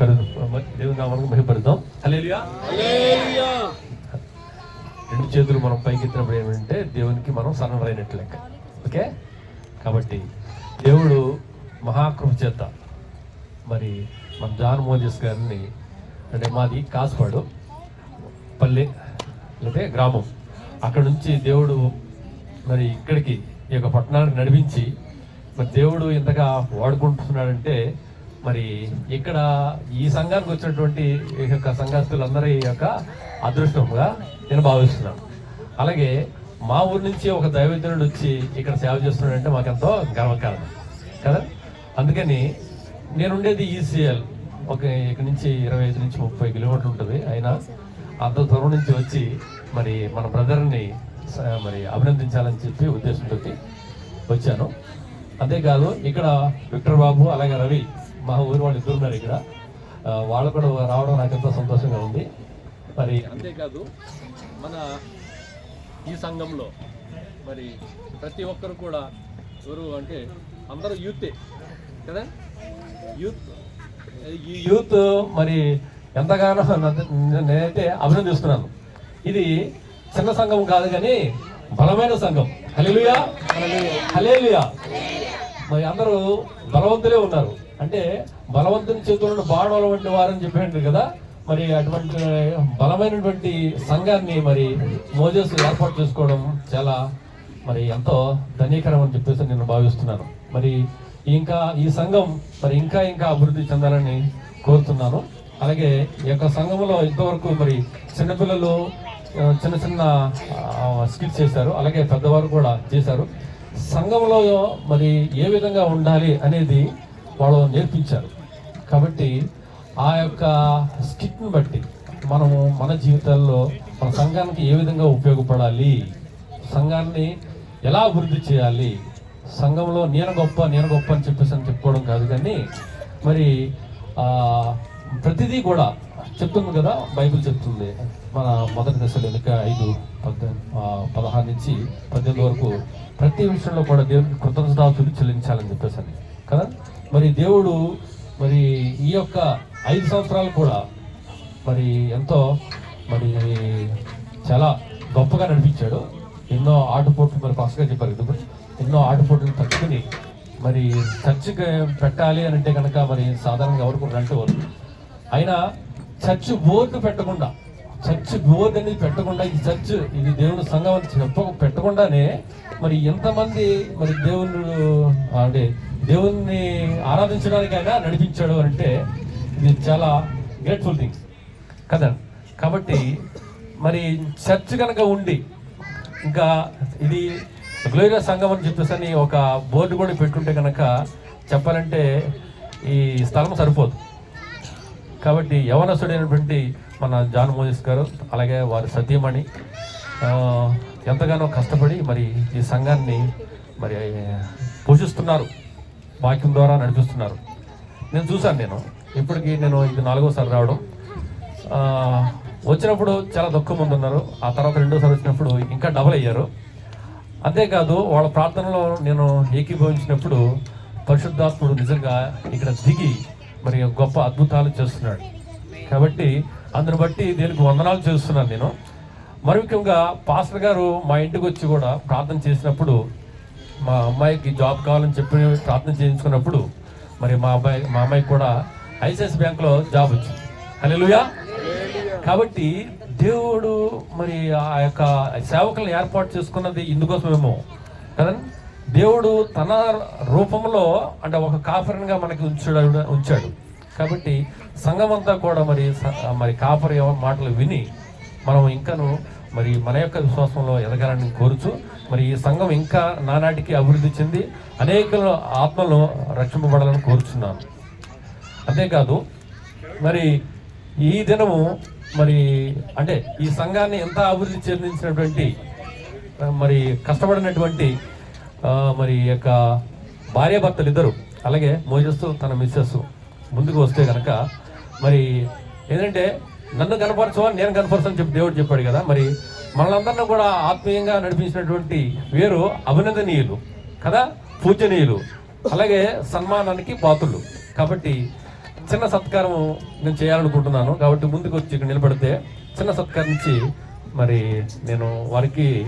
దేవుని నామానికి మహిపడతాం రెండు చేతులు మనం పైకి ఎత్తినప్పుడు ఏమంటే దేవునికి మనం సరెండర్ అయినట్టు లెక్క. ఓకే? కాబట్టి దేవుడు మహాకృప చేత మరి మన జాన్ మోజెస్ గారిని అంటే మాది కాసుపాడు పల్లె అంటే గ్రామం. అక్కడ నుంచి దేవుడు మరి ఇక్కడికి ఈ యొక్క పట్టణానికి నడిపించి మరి దేవుడు ఇంతగా వాడుకుంటున్నాడంటే మరి ఇక్కడ ఈ సంఘానికి వచ్చినటువంటి ఈ యొక్క సంఘస్థులందరి యొక్క అదృష్టంగా నేను భావిస్తున్నాను. అలాగే మా ఊరి నుంచి ఒక దైవజనుడు వచ్చి ఇక్కడ సేవ చేస్తున్నాడంటే మాకెంతో గర్వకారణం. కదా? అందుకని నేను ఉండేది ఈసీఎల్. ఒక ఇక్కడ నుంచి ఇరవై ఐదు నుంచి ముప్పై కిలోమీటర్లు ఉంటుంది. అయినా అంత దూరం నుంచి వచ్చి మరి మన బ్రదర్ని స- మరి అభినందించాలని చెప్పి ఉద్దేశంతో వచ్చాను. అంతేకాదు ఇక్కడ విక్టర్ బాబు అలాగే రవి మా ఊరు వాళ్ళు ఇద్దరు ఉన్నారు ఇక్కడ. వాళ్ళు కూడా రావడం నాకు ఎంతో సంతోషంగా ఉంది. మరి అంతేకాదు మన ఈ సంఘంలో మరి ప్రతి ఒక్కరు కూడా ఎవరు అంటే అందరూ యూతే కదా? యూత్ ఈ యూత్ మరి ఎంతగానో నేనైతే అభినందిస్తున్నాను ఇది చిన్న సంఘం కాదు కానీ బలమైన సంఘం. హల్లెలూయా. హల్లెలూయా. మరి అందరూ బలవంతులే ఉన్నారు. అంటే బలవంతుని చేతులను బాణాల వంటి వారని చెప్పాడు కదా. మరి అటువంటి బలమైనటువంటి సంఘాన్ని మరి మోజస్ ఏర్పాటు చేసుకోవడం చాలా మరి ఎంతో ధనీకరం అని చెప్పేసి నేను భావిస్తున్నాను. మరి ఇంకా ఈ సంఘం మరి ఇంకా ఇంకా అభివృద్ధి చెందాలని కోరుతున్నాను. అలాగే ఈ యొక్క సంఘంలో ఇంతవరకు మరి చిన్నపిల్లలు చిన్న చిన్న స్కిల్స్ చేశారు. అలాగే పెద్దవారు కూడా చేశారు. సంఘంలో మరి ఏ విధంగా ఉండాలి అనేది వాళ్ళు నేర్పించారు. కాబట్టి ఆ యొక్క స్కిట్ని బట్టి మనము మన జీవితాల్లో మన సంఘానికి ఏ విధంగా ఉపయోగపడాలి సంఘాన్ని ఎలా అభివృద్ధి చేయాలి సంఘంలో నేను గొప్ప నేను గొప్ప అని చెప్పేసి అని చెప్పుకోవడం కాదు కానీ మరి ప్రతిదీ కూడా చెప్తుంది కదా బైబిల్ చెప్తుంది. మన మొదటి దశలో వెనుక ఐదు పద్దెనిమిది పదహారు నుంచి పద్దెనిమిది వరకు ప్రతి విషయంలో కూడా దేవునికి కృతజ్ఞతాతులు చెల్లించాలని చెప్పేసి అని. కదా? మరి దేవుడు మరి ఈ యొక్క ఐదు సంవత్సరాలు కూడా మరి ఎంతో మరి చాలా గొప్పగా నడిపించాడు. ఎన్నో ఆటుపోట్లు మరి ఫస్ట్గా చెప్పారు కదా ఎన్నో ఆటుపోట్లు తట్టుకుని మరి చర్చికి పెట్టాలి అని అంటే కనుక మరి సాధారణంగా ఎవరు కూడా అంటే వారు అయినా చర్చ్ బోర్డు పెట్టకుండా చర్చ్ బోర్డు అనేది పెట్టకుండా ఇది చర్చ్ ఇది దేవుని సంఘం అని చెప్ప పెట్టకుండానే మరి ఎంతమంది మరి దేవుని అంటే దేవుణ్ణి ఆరాధించడానికైనా నడిపించాడు అంటే ఇది చాలా గ్రేట్ఫుల్ థింగ్స్ కదా? కాబట్టి మరి చర్చ్ కనుక ఉండి ఇంకా ఇది గ్లోరియా సంఘం అని చెప్పేసి అని ఒక బోర్డు కూడా పెట్టుంటే కనుక చెప్పాలంటే ఈ స్థలం సరిపోదు. కాబట్టి యవనస్తుడైనటువంటి మన జాన్ మోజెస్ గారు అలాగే వారి సత్యమణి ఎంతగానో కష్టపడి మరి ఈ సంఘాన్ని మరి పోషిస్తున్నారు. వాక్యం ద్వారా నడిపిస్తున్నారు. నేను చూశాను నేను. ఇప్పటికీ నేను ఇది నాలుగోసారి రావడం. వచ్చినప్పుడు చాలా దుఃఖం మంది ఉన్నారు ఆ తర్వాత రెండోసారి వచ్చినప్పుడు ఇంకా డబల్ అయ్యారు. అంతేకాదు వాళ్ళ ప్రార్థనలో నేను ఏకీభవించినప్పుడు పరిశుద్ధాత్ముడు నిజంగా ఇక్కడ దిగి మరి గొప్ప అద్భుతాలు చేస్తున్నాడు. కాబట్టి అందుని బట్టి దీనికి వందనాలు చేస్తున్నాను నేను. మరి ముఖ్యంగా పాస్టర్ గారు మా ఇంటికి వచ్చి కూడా ప్రార్థన చేసినప్పుడు మా అమ్మాయికి జాబ్ కావాలని చెప్పి ప్రార్థన చేయించుకున్నప్పుడు మరి మా అబ్బాయి మా అమ్మాయికి కూడా ఐసిఐసి బ్యాంక్లో జాబ్ వచ్చింది. హల్లెలూయా. కాబట్టి దేవుడు మరి ఆ యొక్క సేవకులను ఏర్పాటు చేసుకున్నది ఇందుకోసమేమో. కదండి? దేవుడు తన రూపంలో అంటే ఒక కాపరిగా మనకి ఉంచాడు ఉంచాడు. కాబట్టి సంఘమంతా కూడా మరి స- మరి కాపరి మాటలు విని మనం ఇంకాను మరి మన యొక్క విశ్వాసంలో ఎదగాలని కోరుచు మరి ఈ సంఘం ఇంకా నానాటికి అభివృద్ధి చెంది అనేక ఆత్మలను రక్షింపబడాలని కోరుచున్నాను. అంతేకాదు మరి ఈ దినము మరి అంటే ఈ సంఘాన్ని ఎంత అభివృద్ధి చెందించినటువంటి మరి కష్టపడినటువంటి మరి యొక్క భార్యాభర్తలు ఇద్దరు అలాగే మోజస్తూ తన మిస్సెస్ ముందుకు వస్తే కనుక మరి ఏంటంటే నన్ను కనపరచవా నేను కనపరచని చెప్పి దేవుడు చెప్పాడు కదా. మరి మనలందరినీ కూడా ఆత్మీయంగా నడిపించినటువంటి వీరు అభినందనీయులు కదా పూజనీయులు. అలాగే సన్మానానికి పాత్రులు. కాబట్టి చిన్న సత్కారం నేను చేయాలనుకుంటున్నాను. కాబట్టి ముందుకు వచ్చి ఇక్కడ నిలబడితే చిన్న సత్కారం ఇచ్చి మరి నేను వారికి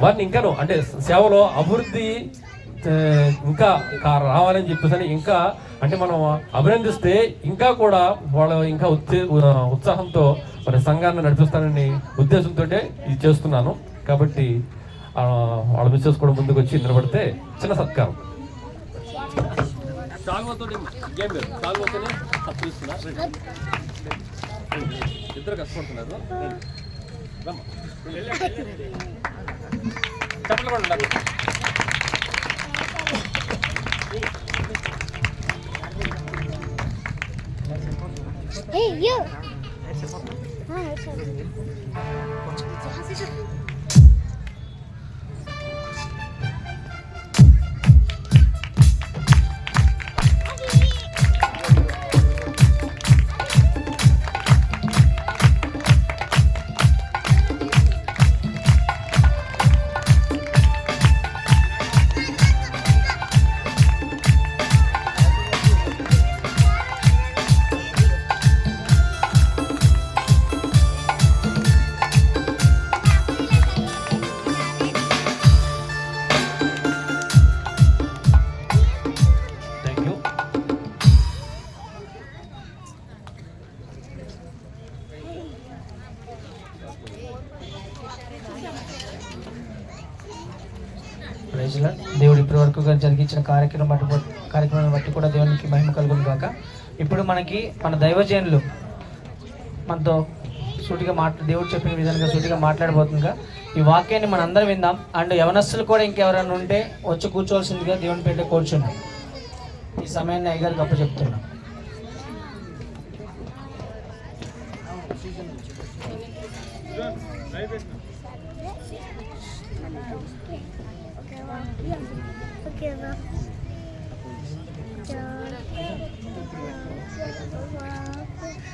వారిని ఇంకాను అంటే సేవలో అభివృద్ధి ఇంకా రావాలని చెప్పేసి అని ఇంకా అంటే మనం అభినందిస్తే ఇంకా కూడా వాళ్ళ ఇంకా ఉత్సాహంతో మరి సంఘాన్ని నడిపిస్తానని ఉద్దేశంతో ఇది చేస్తున్నాను. కాబట్టి ఆ, వాళ్ళ మిస్సెస్ కూడా ముందుకు వచ్చి నిలబడితే చిన్న సత్కారం. ఇద్దరు కష్టపడుతున్నారు. you! ప్రైజ్లా దేవుడు ఇప్పటి వరకు జరిగించిన కార్యక్రమం బట్టి కార్యక్రమాన్ని బట్టి కూడా దేవునికి మహిమ కలుగును కాక ఇప్పుడు మనకి మన దైవజనులు మనతో సూటిగా మాట్లా దేవుడు చెప్పిన విధంగా సూటిగా మాట్లాడబోతుందిగా. ఈ వాక్యాన్ని మనం అందరం విందాం. అండ్ యవనస్తులు కూడా ఇంకెవరైనా ఉంటే వచ్చి కూర్చోవలసిందిగా దేవుని పేట కూర్చున్నాం. ఈ సమయాన్ని అయ్యగారికి గప్ప చెప్తున్నాం. Thank you. Yeah. Okay, well.